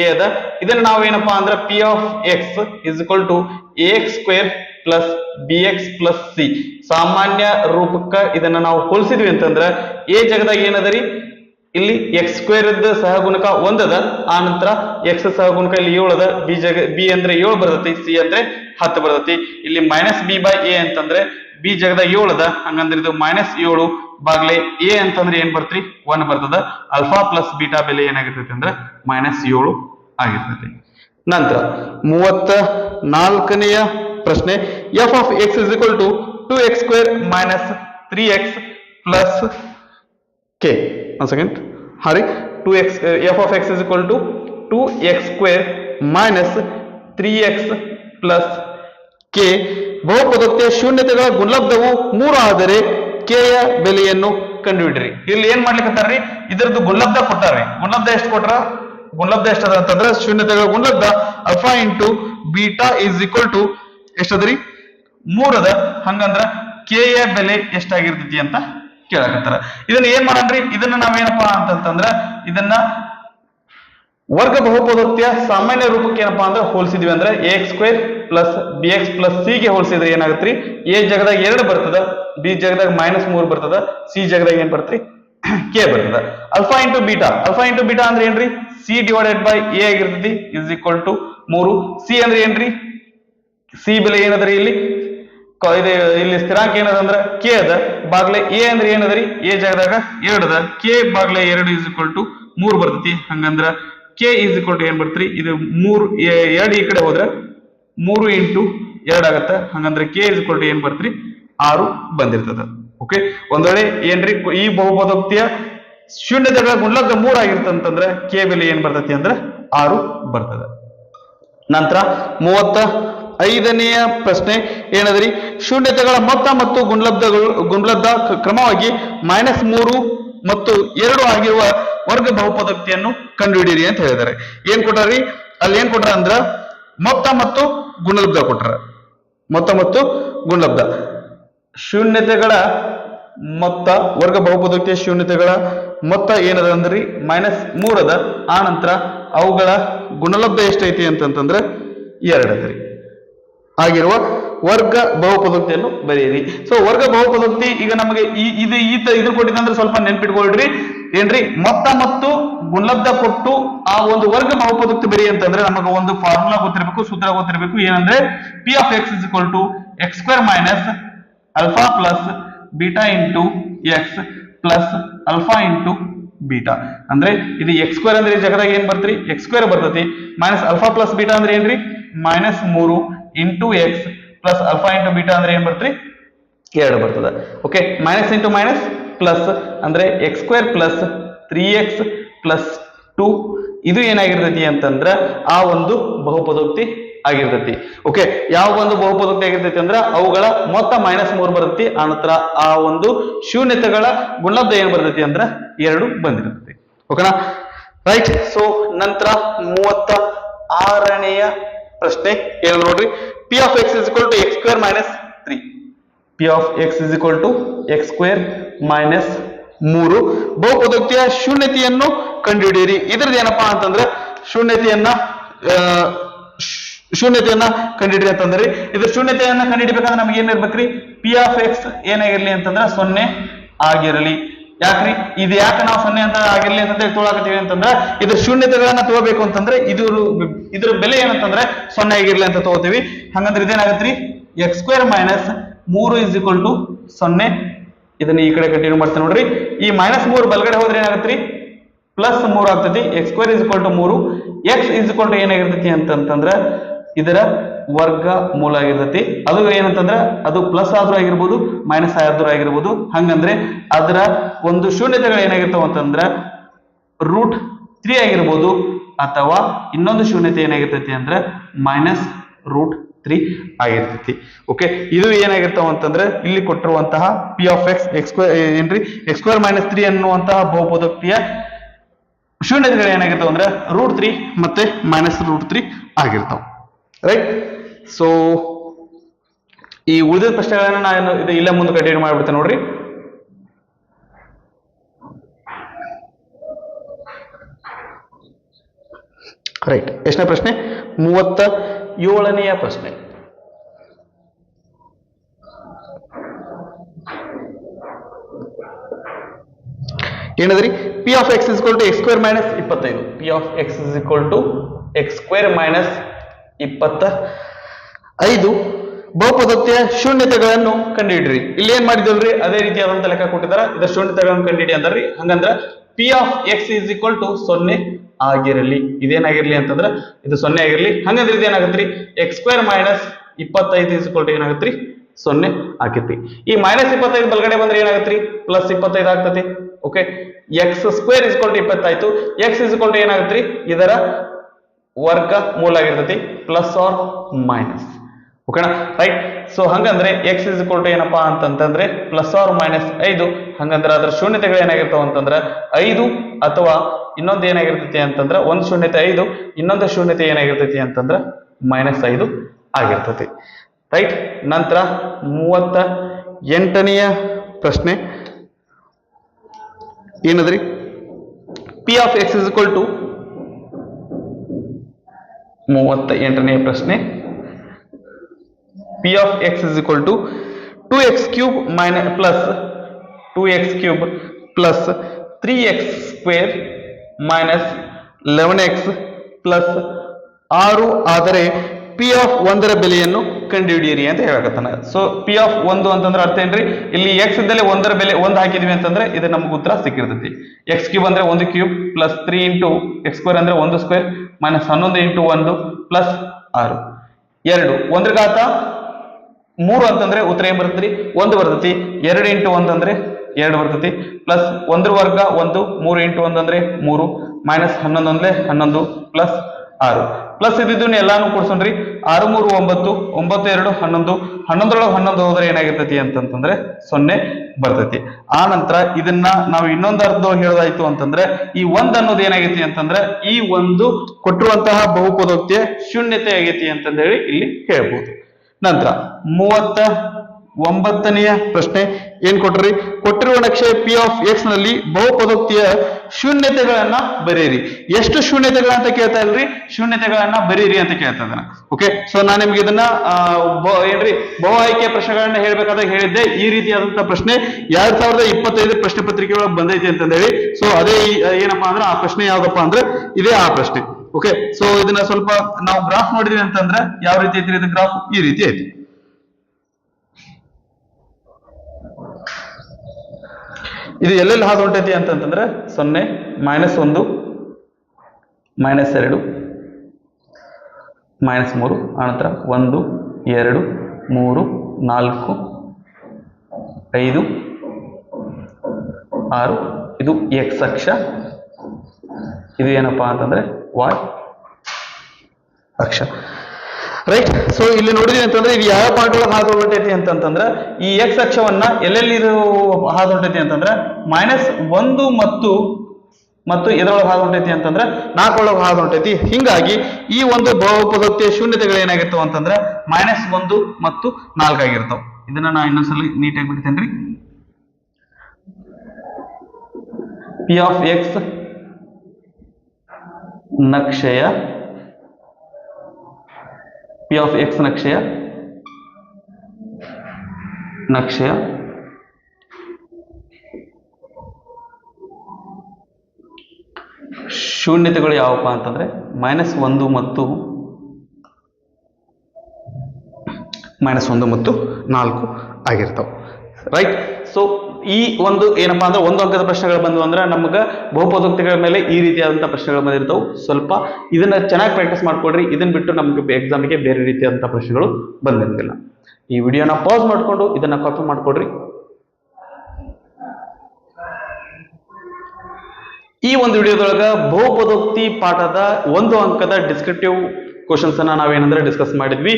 a ಅದ ಇದನ್ನ ನಾವು ಏನಪ್ಪಾ ಅಂದ್ರೆ p of x is equal to a x square plus b x plus c ಸಾಮಾನ್ಯ ರೂಪಕ್ಕ ಇದನ್ನ ನಾವು ಹೋಲಿಸಿದ್ವಿ ಅಂತಂದ್ರ ಎ ಜಗದಾಗ ಏನದರಿ ಇಲ್ಲಿ ಎಕ್ಸ್ ಸ್ಕ್ವೇರ್ ಸಹಗುಣಕ ಒಂದದ, ಆ ನಂತರ ಎಕ್ಸ್ ಸಹಗುಣಕ ಇಲ್ಲಿ ಏಳು ಅದ ಬಿ ಜಗ ಬಿ ಅಂದ್ರೆ ಏಳು ಬರ್ತೈತಿ ಸಿ ಅಂದ್ರೆ ಹತ್ತು ಬರ್ತೈತಿ. ಇಲ್ಲಿ ಮೈನಸ್ ಬಿ ಬೈ ಎ ಅಂತಂದ್ರೆ ಬಿ ಜಗದಾಗ ಏಳು ಅದ ಹಂಗಂದ್ರೆ ಇದು ಮೈನಸ್ ಏಳು ಬಾಗ್ಲೆ ಎ ಅಂತಂದ್ರೆ ಏನ್ ಬರ್ತ್ರಿ ಒನ್ ಬರ್ತದ. ಅಲ್ಫಾ ಪ್ಲಸ್ ಬೀಟಾ ಬೆಲೆ ಏನಾಗಿರ್ತೈತಿ ಅಂದ್ರೆ ಮೈನಸ್ ಏಳು ಆಗಿರ್ತೈತಿ. ನಂತರ ಮೂವತ್ತ ನಾಲ್ಕನೆಯ ಪ್ರಶ್ನೆ F of X is equal to two X square minus three X plus K one second ಹಾರಿ two X F of X is equal to two X square minus three X plus K ಬಹುಪದೋಕ್ತಿಯ ಶೂನ್ಯತೆಗಳ ಗುಣಲಬ್ಧವು ಮೂರು ಆದರೆ ಯ ಬೆಲೆಯನ್ನು ಕಂಡುಹಿಡ್ರಿ. ಇಲ್ಲಿ ಏನ್ ಮಾಡ್ಲಿಕ್ಕತ್ತಾರ್ರಿ ಇದರದ್ದು ಗುಣಲಬ್ಧ ಕೊಟ್ಟಾರ್ರಿ. ಗುಣಲಬ್ಧ ಎಷ್ಟು ಕೊಟ್ರ? ಗುಣಲಬ್ಧ ಎಷ್ಟದ ಅಂತಂದ್ರೆ ಶೂನ್ಯತೆಗಳ ಗುಣಲಬ್ಧ alpha into beta is equal to ಎಷ್ಟದ್ರಿ? ಮೂರದ. ಹಂಗಂದ್ರ ಕೆ ಯ ಬೆಲೆ ಎಷ್ಟಾಗಿರ್ತೈತಿ ಅಂತ ಕೇಳಕತ್ತಾರ. ಇದನ್ನ ಏನ್ ಮಾಡನ್ರಿ? ಇದನ್ನ ನಾವೇನಪ್ಪಾ ಅಂತಂತಂದ್ರ ಇದನ್ನ ವರ್ಗ ಬಹುಪದೋಕ್ತಿಯ ಸಾಮಾನ್ಯ ರೂಪಕ್ಕೆ ಏನಪ್ಪಾ ಅಂದ್ರೆ ಹೋಲಿಸಿದ್ವಿ ಅಂದ್ರೆ a x square plus b x plus c ಗೆ ಹೋಲಿಸಿದ್ರೆ ಏನಾಗತ್ರಿ? ಎ ಜಗದಾಗ ಎರಡು ಬರ್ತದ ಬಿ ಜಗದಾಗ ಮೈನಸ್ ಮೂರು ಬರ್ತದ ಸಿ ಜಗದಾಗ ಏನ್ ಬರ್ತರಿ? ಕೆ ಬರ್ತದ. Alpha into beta alpha into beta ಅಂದ್ರೆ ಏನ್ರಿ? ಸಿ ಡಿವೈಡೆಡ್ ಬೈ ಎ ಆಗಿರ್ತೈತಿ ಇಸ್ ಈಕ್ವಲ್ ಟು ಮೂರು. ಸಿ ಅಂದ್ರೆ ಏನ್ರಿ? ಸಿ ಬೆಲೆ ಏನದ್ರಿ ಇಲ್ಲಿ? ಇದು ಇಲ್ಲಿ ಸ್ಥಿರಾಂಕ ಏನದ ಅಂದ್ರ ಕೆ ಅದ. ಬಾಗ್ಲೆ ಎ ಅಂದ್ರೆ ಏನದ್ರಿ? ಎ ಜಾಗದಾಗ ಎರಡು ಅದ. ಕೆ ಬಾಗ್ಲೆ ಎರಡು ಇಸ್ ಇಕ್ವಲ್ ಟು ಮೂರು ಬರ್ತೈತಿ. ಹಂಗಂದ್ರ ಕೆ ಇಸ್ ಇಕ್ವಲ್ ಟು ಏನ್ ಬರ್ತೀರಿ ಇದು ಮೂರು ಎರಡು ಈ ಕಡೆ ಹೋದ್ರ ಮೂರು ಇಂಟು ಎರಡಾಗತ್ತ ಹಂಗಂದ್ರ ಕೆ ಇಸ್ ಇಕ್ವಲ್ ಟು ಏನ್ ಬರ್ತ್ರಿ ಆರು ಬಂದಿರ್ತದ. ಓಕೆ ಒಂದ್ ವೇಳೆ ಏನ್ರಿ? ಈ ಬಹುಪದೋಕ್ತಿಯ ಜಾಗ ಗುಣಲಬ್ಧ ಮೂರ್ ಆಗಿರ್ತಂತಂದ್ರೆ ಕೆ ಬೆಲೆ ಏನ್ ಬರ್ತೈತಿ ಅಂದ್ರೆ ಆರು ಬರ್ತದ. ನಂತರ ಮೂವತ್ತ ಐದನೆಯ ಪ್ರಶ್ನೆ ಏನದ್ರಿ? ಶೂನ್ಯತೆಗಳ ಮೊತ್ತ ಮತ್ತು ಗುಣಲಬ್ಧಗಳು, ಗುಣಲಬ್ಧ ಕ್ರಮವಾಗಿ ಮೈನಸ್ ಮೂರು ಮತ್ತು ಎರಡು ಆಗಿರುವ ವರ್ಗ ಬಹುಪದೋಕ್ತಿಯನ್ನು ಕಂಡುಹಿಡಿಯಿರಿ ಅಂತ ಹೇಳಿದ್ದಾರೆ. ಏನ್ ಕೊಟ್ಟಾರಿ? ಅಲ್ಲಿ ಏನ್ ಕೊಟ್ರ ಅಂದ್ರ ಮೊತ್ತ ಮತ್ತು ಗುಣಲಬ್ಧ ಕೊಟ್ರ. ಮೊತ್ತ ಮತ್ತು ಗುಣಲಬ್ಧ. ಶೂನ್ಯತೆಗಳ ಮೊತ್ತ, ವರ್ಗ ಬಹುಪದೋಕ್ತಿಯ ಶೂನ್ಯತೆಗಳ ಮೊತ್ತ ಏನದ ಅಂದ್ರಿ? ಮೈನಸ್ ಮೂರದ ಆ ನಂತರ ಅವುಗಳ ಗುಣಲಬ್ಧ ಎಷ್ಟೈತಿ ಅಂತಂತಂದ್ರೆ ಎರಡು ಅದ್ರಿ ಆಗಿರುವ ವರ್ಗ ಬಹುಪದೋಕ್ತಿಯನ್ನು ಬರೆಯಿರಿ. ಸೊ ವರ್ಗ ಬಹುಪದೋಕ್ತಿ ಈಗ ನಮಗೆ ಈ, ಇದು ಈ ಇದ್ರ ಕೊಟ್ಟಿದ್ದಂದ್ರೆ ಸ್ವಲ್ಪ ನೆನ್ಪಿಟ್ಕೊಳ್ರಿ. ಏನ್ರಿ? ಮೊತ್ತ ಮತ್ತು ಗುಣಲಬ್ಧ ಕೊಟ್ಟು ಆ ಒಂದು ವರ್ಗ ಬಹುಪದಕ್ತಿ ಬರಿ ಅಂತಂದ್ರೆ ನಮಗೆ ಒಂದು ಫಾರ್ಮುಲಾ ಗೊತ್ತಿರಬೇಕು, ಸೂತ್ರ ಗೊತ್ತಿರಬೇಕು. ಏನಂದ್ರೆ p of x is equal to x square minus alpha plus beta into x plus alpha into beta ಅಂದ್ರೆ ಇದು ಎಕ್ಸ್ ಸ್ಕ್ವೇರ್ ಅಂದ್ರೆ ಜಗದಾಗ ಏನ್ ಬರ್ತೀರಿ? ಎಕ್ಸ್ ಸ್ಕ್ವೇರ್ ಬರ್ತೈತಿ. ಮೈನಸ್ ಅಲ್ಫಾ ಪ್ಲಸ್ ಬೀಟಾ ಅಂದ್ರೆ ಏನ್ರಿ? ಮೈನಸ್ ಮೂರು. Into x plus alpha into beta ಅಂದ್ರೆ ಏನ್ ಬರ್ತ್ರಿ ಎರಡು ಬರ್ತದೆ. Okay minus into minus plus ಅಂದ್ರೆ x square plus three x plus two ಇದು ಏನಾಗಿರ್ತೈತಿ ಅಂತಂದ್ರ ಆ ಒಂದು ಬಹುಪದೋಕ್ತಿ ಆಗಿರ್ತೈತಿ. ಓಕೆ ಯಾವ ಒಂದು ಬಹುಪದೋಕ್ತಿ ಆಗಿರ್ತೈತಿ ಅಂದ್ರ ಅವುಗಳ ಮೊತ್ತ ಮೈನಸ್ ಮೂರು ಬರ್ತೈತಿ. ಆ ನಂತರ ಆ ಒಂದು ಶೂನ್ಯತೆಗಳ ಗುಣಲಬ್ಧ ಏನ್ ಬರ್ತೈತಿ ಅಂದ್ರ ಎರಡು ಬಂದಿರ್ತೈತಿ. ಓಕೆನಾ ರೈಟ್ ಸೊ ನಂತರ ಮೂವತ್ತ ಆರನೆಯ ಪ್ರಶ್ನೆ ಏನು ನೋಡ್ರಿ. P of x is equal to x square minus three p of x is equal to x square minus ಮೂರು. ಬಹುಪದೋಕ್ತಿಯ ಶೂನ್ಯತೆಯನ್ನು ಕಂಡುಹಿಡಿಯಿರಿ. ಇದ್ರದ್ದು ಏನಪ್ಪಾ ಅಂತಂದ್ರೆ ಶೂನ್ಯತೆಯನ್ನ ಶೂನ್ಯತೆಯನ್ನ ಕಂಡುಹಿಡಿಯಿರಿ ಅಂತಂದ್ರೆ ಇದ್ರ ಶೂನ್ಯತೆಯನ್ನ ಕಂಡುಹಿಡಿಬೇಕಂದ್ರೆ ನಮ್ಗೆ ಏನಿರ್ಬೇಕ್ರಿ ಪಿ ಆಫ್ ಎಕ್ಸ್ ಏನಾಗಿರ್ಲಿ ಅಂತಂದ್ರೆ ಸೊನ್ನೆ ಆಗಿರಲಿ. ಯಾಕ್ರಿ? ಇದು ಯಾಕೆ ನಾವು ಸೊನ್ನೆ ಅಂತ ಆಗಿರ್ಲಿ ಅಂತ ತೊಳಾಕತ್ತೀವಿ ಅಂತಂದ್ರೆ ಇದು ಶೂನ್ಯತೆಗಳನ್ನ ತಗೋಬೇಕು ಅಂತಂದ್ರೆ ಇದು ಇದ್ರ ಬೆಲೆ ಏನಂತಂದ್ರೆ ಸೊನ್ನೆ ಆಗಿರ್ಲಿ ಅಂತ ತಗೋತೀವಿ. ಹಂಗಂದ್ರೆ ಇದೇನಾಗತ್ರಿ? ಎಕ್ಸ್ ಸ್ಕ್ವೇರ್ ಮೈನಸ್ ಮೂರು ಇಸ್ ಈಕ್ವಲ್ ಟು ಸೊನ್ನೆ. ಇದನ್ನ ಈ ಕಡೆ ಕಂಟಿನ್ಯೂ ಮಾಡ್ತೇನೆ ನೋಡ್ರಿ. ಈ ಮೈನಸ್ ಮೂರು ಬಲಗಡೆ ಹೋದ್ರೆ ಏನಾಗತ್ರಿ? ಪ್ಲಸ್ ಮೂರು ಆಗ್ತೈತಿ. X square is equal to ಮೂರು. ಎಕ್ಸ್ ಇಸ್ ಈಕ್ವಲ್ ಟು ಏನಾಗಿರ್ತೈತಿ ಅಂತಂತಂದ್ರೆ ಇದರ ವರ್ಗ ಮೂಲ ಆಗಿರ್ತೈತಿ. ಅದು ಏನಂತಂದ್ರೆ ಅದು ಪ್ಲಸ್ ಆದ್ರೂ ಆಗಿರ್ಬೋದು ಮೈನಸ್ ಆದ್ರೂ ಆಗಿರ್ಬೋದು. ಹಂಗಂದ್ರೆ ಅದರ ಒಂದು ಶೂನ್ಯತೆಗಳು ಏನಾಗಿರ್ತಾವ ಅಂತಂದ್ರೆ ರೂಟ್ ತ್ರೀ ಆಗಿರ್ಬೋದು ಅಥವಾ ಇನ್ನೊಂದು ಶೂನ್ಯತೆ ಏನಾಗಿರ್ತೈತಿ ಅಂದ್ರೆ ಮೈನಸ್ ರೂಟ್ ತ್ರೀ ಆಗಿರ್ತೈತಿ. ಓಕೆ ಇದು ಏನಾಗಿರ್ತಾವ ಅಂತಂದ್ರೆ ಇಲ್ಲಿ ಕೊಟ್ಟಿರುವಂತಹ ಪಿ ಆಫ್ ಎಕ್ಸ್ ಎಕ್ಸ್ಕ್ವೇರ್ ಏನ್ರಿ? ಎಕ್ಸ್ಕ್ವೇರ್ ಮೈನಸ್ ತ್ರೀ ಅನ್ನುವಂತಹ ಬಹುಪದೋಕ್ತಿಯ ಶೂನ್ಯತೆಗಳು ಏನಾಗಿರ್ತಾವ ಅಂದ್ರೆ ರೂಟ್ ತ್ರೀ ಮತ್ತೆ ಮೈನಸ್ ರೂಟ್ ತ್ರೀ ಆಗಿರ್ತಾವ. ರೈಟ್ ಸೊ ಈ ಉಳಿದ ಪ್ರಶ್ನೆಗಳನ್ನ ನಾನು ಇದು ಇಲ್ಲೇ ಮುಂದೆ ಕಂಟಿನ್ಯೂ ಮಾಡ್ಬಿಡ್ತೇನೆ ನೋಡ್ರಿ. ರೈಟ್ ಎಷ್ಟನೇ ಪ್ರಶ್ನೆ? ಮೂವತ್ತ ಏಳನೆಯ ಪ್ರಶ್ನೆ. ಏನದ್ರಿ? P of x is to x square minus ಇಪ್ಪತ್ತೈದು. P of x is equal to x square minus ಇಪ್ಪತ್ತ ಐದು ಬಹುಪದತ್ಯ ಶೂನ್ಯತೆಗಳನ್ನು ಕಂಡುಹಿಡ್ರಿ. ಇಲ್ಲಿ ಏನ್ ಮಾಡಿದಲ್ರಿ ಅದೇ ರೀತಿಯಾದಂತ ಲೆಕ್ಕ ಕೊಟ್ಟಿದಾರ ಇದರ ಶೂನ್ಯತೆಗಳನ್ನು ಕಂಡುಹಿಡಿ ಅಂದ್ರಿ. ಹಂಗಂದ್ರ p of x is equal to ಸೊನ್ನೆ ಆಗಿರಲಿ. ಇದೇನಾಗಿರ್ಲಿ ಅಂತಂದ್ರ ಇದು ಸೊನ್ನೆ ಆಗಿರ್ಲಿ. ಹಂಗಂದ್ರೆ ಇದೇನಾಗತ್ರಿ? ಎಕ್ಸ್ ಸ್ಕ್ವೇರ್ ಮೈನಸ್ ಇಪ್ಪತ್ತೈದು ಇಸ್ ಈಕ್ವಲ್ ಟು ಏನಾಗತ್ರಿ? ಸೊನ್ನೆ ಆಕೈತಿ. ಈ ಮೈನಸ್ ಇಪ್ಪತ್ತೈದು ಬಲಗಡೆ ಬಂದ್ರೆ ಏನಾಗತ್ರಿ? ಪ್ಲಸ್ ಇಪ್ಪತ್ತೈದು ಆಗ್ತತಿ. Okay x square is to ಇಪ್ಪತ್ತಾಯ್ತು. X is to ಏನಾಗತ್ರಿ? ಇದರ ವರ್ಗ ಮೂಲ ಆಗಿರ್ತತಿ. ಪ್ಲಸ್ ಆರ್ ಮೈನಸ್ ಓಕೆನಾ? ರೈಟ್ ಸೊ ಹಂಗಂದ್ರೆ ಎಕ್ಸ್ ಇಸ್ ಟು ಏನಪ್ಪಾ ಅಂತಂತಂದ್ರೆ ಪ್ಲಸ್ ಆರ್ ಮೈನಸ್ ಐದು. ಹಂಗಂದ್ರೆ ಅದರ ಶೂನ್ಯತೆಗಳು ಏನಾಗಿರ್ತಾವ ಅಂತಂದ್ರೆ ಐದು ಅಥವಾ ಇನ್ನೊಂದು ಏನಾಗಿರ್ತೈತಿ ಅಂತಂದ್ರೆ ಒಂದು ಶೂನ್ಯತೆ ಐದು, ಇನ್ನೊಂದು ಶೂನ್ಯತೆ ಏನಾಗಿರ್ತೈತಿ ಅಂತಂದ್ರೆ ಮೈನಸ್ ಐದು ಆಗಿರ್ತೈತಿ. ರೈಟ್ ನಂತರ ಮೂವತ್ತ ಎಂಟನೆಯ ಪ್ರಶ್ನೆ. ಏನದ್ರಿ? P of x is to ಮೂವತ್ತ ಎಂಟನೆಯ ಪ್ರಶ್ನೆ. P of x is cube minus plus cube x cube plus three x square minus eleven x plus ಆರು ಆದರೆ ಪಿ ಆಫ್ ಒಂದರ ಬೆಲೆಯನ್ನು ಕಂಡುಹಿಡಿಯಿರಿ ಅಂತ ಹೇಳಕತ್ತಾನ. ಸೊ ಪಿ ಆಫ್ ಒಂದು ಅಂತಂದ್ರೆ ಅರ್ಥ ಏನ್ರಿ? ಇಲ್ಲಿ ಎಕ್ಸ್ ಇದ್ದಲ್ಲಿ ಒಂದರ ಬೆಲೆ ಒಂದು ಹಾಕಿದ್ವಿ ಅಂತಂದ್ರೆ ಇದು ನಮ್ಗೆ ಉತ್ತರ ಸಿಕ್ಕಿರ್ತೈತಿ. ಎಕ್ಸ್ ಕ್ಯೂಬ್ ಅಂದ್ರೆ ಒಂದು cube plus three into x square ಅಂದ್ರೆ ಒಂದು ಸ್ಕ್ವೇರ್ ಮೈನಸ್ ಹನ್ನೊಂದು ಇಂಟು ಒಂದು ಪ್ಲಸ್ ಆರು. ಎರಡು ಘಾತ ಮೂರು ಅಂತಂದ್ರೆ ಉತ್ತರ ಏನ್ ಬರ್ತೈತಿ? ಒಂದು ಬರ್ತೈತಿ. ಎರಡು ಇಂಟು ಒಂದು ಅಂದ್ರೆ ಎರಡು ಬರ್ತೈತಿ. ಪ್ಲಸ್ ಒಂದ್ರ ವರ್ಗ ಒಂದು, ಮೂರು ಇಂಟು ಒಂದು ಅಂದ್ರೆ ಮೂರು. ಮೈನಸ್ ಹನ್ನೊಂದು ಅಂದ್ರೆ ಹನ್ನೊಂದು ಪ್ಲಸ್ ಆರು. ಪ್ಲಸ್ ಇದ್ದಿದ್ದನ್ನ ಎಲ್ಲಾನು ಕೊಡ್ಸೋಣ್ರಿ. ಆರು, ಮೂರು, ಒಂಬತ್ತು ಒಂಬತ್ತು, ಎರಡು, ಹನ್ನೊಂದು. ಹನ್ನೊಂದರೊಳಗೆ ಹನ್ನೊಂದು ಹೋದ್ರೆ ಏನಾಗಿರ್ತೈತಿ ಅಂತಂತಂದ್ರೆ ಸೊನ್ನೆ ಬರ್ತೈತಿ. ಆ ನಂತರ ಇದನ್ನ ನಾವು ಇನ್ನೊಂದು ಅರ್ಧ ಹೇಳೋದಾಯ್ತು ಅಂತಂದ್ರೆ ಈ ಒಂದ್ ಅನ್ನೋದು ಏನಾಗೈತಿ ಅಂತಂದ್ರೆ ಈ ಒಂದು ಕೊಟ್ಟಿರುವಂತಹ ಬಹುಪದೋಕ್ತಿಯ ಶೂನ್ಯತೆ ಆಗೈತಿ ಅಂತಂದೇಳಿ ಇಲ್ಲಿ ಹೇಳ್ಬೋದು. ನಂತರ ಮೂವತ್ತ ಒಂಬತ್ತನೆಯ ಪ್ರಶ್ನೆ ಏನ್ ಕೊಟ್ರಿ? ಕೊಟ್ಟಿರುವ ನಕ್ಷೆ ಪಿ ಆಫ್ ಎಕ್ಸ್ನಲ್ಲಿ ಬಹುಪದೋಕ್ತಿಯ ಶೂನ್ಯತೆಗಳನ್ನ ಬರೀರಿ ಎಷ್ಟು ಶೂನ್ಯತೆಗಳಂತ ಕೇಳ್ತಾ ಇಲ್ರಿ? ಶೂನ್ಯತೆಗಳನ್ನ ಬರೀರಿ ಅಂತ ಕೇಳ್ತಾ ಇದ್ದಾನೆ. ಓಕೆ ಸೊ ನಾನು ನಿಮ್ಗೆ ಇದನ್ನ ಏನ್ರಿ, ಬಹು ಆಯ್ಕೆ ಪ್ರಶ್ನೆಗಳನ್ನ ಹೇಳ್ಬೇಕಾದಾಗ ಹೇಳಿದ್ದೆ. ಈ ರೀತಿಯಾದಂತಹ ಪ್ರಶ್ನೆ ಎರಡ್ ಸಾವಿರದ ಇಪ್ಪತ್ತೈದು ಪ್ರಶ್ನೆ ಪತ್ರಿಕೆ ಬಂದೈತಿ ಅಂತ ಸೊ ಅದೇ ಏನಪ್ಪಾ ಅಂದ್ರೆ ಆ ಪ್ರಶ್ನೆ ಯಾವ್ದಪ್ಪ ಅಂದ್ರೆ ಇದೇ ಆ ಪ್ರಶ್ನೆ. ಓಕೆ ಸೊ ಇದನ್ನ ಸ್ವಲ್ಪ ನಾವು ಗ್ರಾಫ್ ನೋಡಿದ್ವಿ ಅಂತಂದ್ರೆ ಯಾವ ರೀತಿ ಐತಿ ಇದು ಗ್ರಾಫ್ ಈ ರೀತಿ ಐತಿ. ಇದು ಎಲ್ಲೆಲ್ಲಿ ಹಾದು ಹೊಂಟೈತಿ ಅಂತಂತಂದ್ರೆ ಸೊನ್ನೆ ಮೈನಸ್ ಒಂದು ಮೈನಸ್ ಎರಡು ಮೈನಸ್ ಮೂರು ಆನಂತರ ಒಂದು, ಎರಡು, ಮೂರು, ನಾಲ್ಕು, ಐದು, ಆರು, ಇದು ಎಕ್ಸ್ ಅಕ್ಷ. ಇದು ಏನಪ್ಪಾ ಅಂತಂದ್ರೆ ವಾಯ್ ಅಕ್ಷ ರೈಟ್ ಸೊ ಇಲ್ಲಿ ನೋಡಿದ್ವಿ ಅಂತಂದ್ರೆ ಇದು ಯಾವ ಪಾಯಿಂಟ್ ಒಳಗೆ ಹಾದು ಹೊರಟೈತಿ ಅಂತಂತಂದ್ರೆ ಈ ಎಕ್ಸ್ ಅಕ್ಷವನ್ನ ಎಲ್ಲೆಲ್ಲಿ ಹಾದು ಹೊರಟೈತಿ ಅಂತಂದ್ರೆ ಮೈನಸ್ ಒಂದು ಮತ್ತು ಮತ್ತು ಇದರೊಳಗೆ ಹಾದು ಹೊರಟೈತಿ ಅಂತಂದ್ರೆ ನಾಲ್ಕೊಳಗೆ ಹಾದು ಹೊಂಟೈತಿ ಹಿಂಗಾಗಿ ಈ ಒಂದು ಬಹುಪದೋಕ್ತಿಯ ಶೂನ್ಯತೆಗಳು ಏನಾಗಿರ್ತಾವ ಅಂತಂದ್ರೆ ಮೈನಸ್ ಒಂದು ಮತ್ತು ನಾಲ್ಕಾಗಿರ್ತಾವ ಇದನ್ನ ನಾ ಇನ್ನೊಂದ್ಸಲ ನೀಟಾಗಿ ಬಿಡ್ತೇನ್ರಿ. ಪಿ ಆಫ್ ಎಕ್ಸ್ ನಕ್ಷೆಯ ಪಿ ಆಫ್ ಎಕ್ಸ್ ನಕ್ಷೆಯ ನಕ್ಷೆಯ, ಶೂನ್ಯತೆಗಳು ಯಾವಪ್ಪ ಅಂತಂದ್ರೆ ಮೈನಸ್ ಒಂದು ಮತ್ತು ಮೈನಸ್ ಒಂದು ಮತ್ತು ನಾಲ್ಕು ಆಗಿರ್ತಾವೆ. ರೈಟ್ ಸೊ ಈ ಒಂದು ಏನಪ್ಪಾ ಅಂದ್ರೆ ಒಂದು ಅಂಕದ ಪ್ರಶ್ನೆಗಳು ಬಂದವು ಅಂದ್ರೆ ನಮ್ಗೆ ಬಹುಪದೋಕ್ತಿಗಳ ಮೇಲೆ ಈ ರೀತಿಯಾದಂಥ ಪ್ರಶ್ನೆಗಳು ಬಂದಿರ್ತಾವೆ. ಸ್ವಲ್ಪ ಇದನ್ನ ಚೆನ್ನಾಗಿ ಪ್ರಾಕ್ಟೀಸ್ ಮಾಡ್ಕೊಡ್ರಿ. ಇದನ್ನ ಬಿಟ್ಟು ನಮ್ಗೆ ಎಕ್ಸಾಮ್ಗೆ ಬೇರೆ ರೀತಿಯಾದಂಥ ಪ್ರಶ್ನೆಗಳು ಬಂದಿರೋದಿಲ್ಲ ಈ ವಿಡಿಯೋನ ಪಾಸ್ ಮಾಡಿಕೊಂಡು ಇದನ್ನ ಕಾಪಿ ಮಾಡ್ಕೊಡ್ರಿ. ಈ ಒಂದು ವಿಡಿಯೋದೊಳಗೆ ಬಹುಪದೋಕ್ತಿ ಪಾಠದ ಒಂದು ಅಂಕದ ಡಿಸ್ಕ್ರಿಪ್ಟಿವ್ ಕ್ವಶನ್ಸ್ ಅನ್ನ ನಾವೇನಂದ್ರೆ ಡಿಸ್ಕಸ್ ಮಾಡಿದ್ವಿ.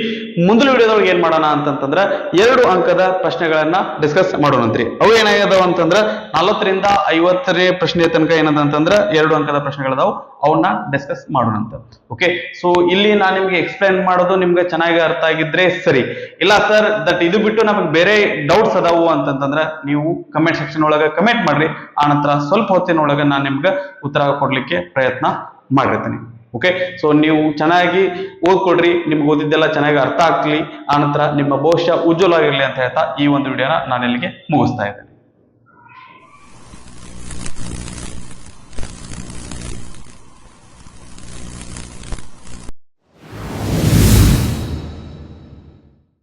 ಮುಂದಿನ ವಿಡಿಯೋದೊಳಗೆ ಏನ್ ಮಾಡೋಣ ಅಂತಂತಂದ್ರೆ ಎರಡು ಅಂಕದ ಪ್ರಶ್ನೆಗಳನ್ನ ಡಿಸ್ಕಸ್ ಮಾಡೋಣಂತ್ರಿ ಅವು ಏನಾಗ್ಯದಾವ ಅಂತಂದ್ರೆ ನಲವತ್ತರಿಂದ ಐವತ್ತನೇ ಪ್ರಶ್ನೆ ತನಕ ಏನದ ಅಂತಂದ್ರ ಎರಡು ಅಂಕದ ಪ್ರಶ್ನೆಗಳದಾವು. ಅವನ್ನ ಡಿಸ್ಕಸ್ ಮಾಡೋಣಂತ ಓಕೆ ಸೊ ಇಲ್ಲಿ ನಾನು ನಿಮ್ಗೆ ಎಕ್ಸ್ಪ್ಲೈನ್ ಮಾಡೋದು ನಿಮ್ಗೆ ಚೆನ್ನಾಗಿ ಅರ್ಥ ಆಗಿದ್ರೆ ಸರಿ. ಇಲ್ಲ ಸರ್ ದಟ್ ಇದು ಬಿಟ್ಟು ನಮಗೆ ಬೇರೆ ಡೌಟ್ಸ್ ಅದಾವು ಅಂತಂತಂದ್ರೆ ನೀವು ಕಮೆಂಟ್ ಸೆಕ್ಷನ್ ಒಳಗೆ ಕಮೆಂಟ್ ಮಾಡ್ರಿ. ಆ ನಂತರ ಸ್ವಲ್ಪ ಹೊತ್ತಿನೊಳಗೆ ನಾನು ನಿಮ್ಗೆ ಉತ್ತರ ಕೊಡ್ಲಿಕ್ಕೆ ಪ್ರಯತ್ನ ಮಾಡಿರ್ತೀನಿ. ಓಕೆ ಸೊ ನೀವು ಚೆನ್ನಾಗಿ ಓದ್ಕೊಡ್ರಿ ನಿಮ್ಗೆ ಓದಿದ್ದೆಲ್ಲ ಚೆನ್ನಾಗಿ ಅರ್ಥ ಆಗ್ಲಿ, ಆನಂತರ ನಂತರ ನಿಮ್ಮ ಭವಿಷ್ಯ ಉಜ್ವಲವಾಗಿರಲಿ ಅಂತ ಹೇಳ್ತಾ ಈ ಒಂದು ವಿಡಿಯೋನ ನಾನು ಇಲ್ಲಿಗೆ ಮುಗಿಸ್ತಾ ಇದ್ದೇನೆ.